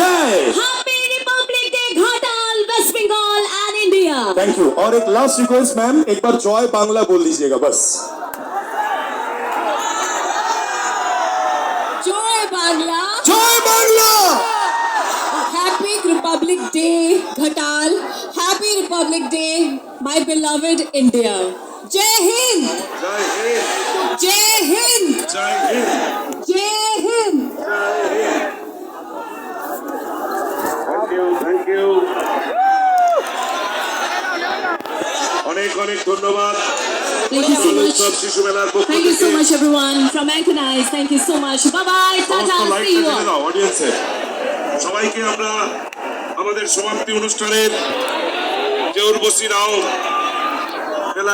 जय happy republic day Ghatal west Bengal and India thank you और एक last request ma'am एक बार Joy Bangla बोल दीजिएगा बस। जॉय Bangla Joy Bangla happy republic day Ghatal happy republic day my beloved India जय हिंद जय हिंद ইউ থ্যাংক ইউ অনেক অনেক ধন্যবাদ Thank you so much. Thank you so much, everyone, from Anchor. Thank you so much. Bye bye. Tata. See you all. সবাইকে আমরা আমাদের সমাপ্তি অনুষ্ঠানের জোর বসি রাও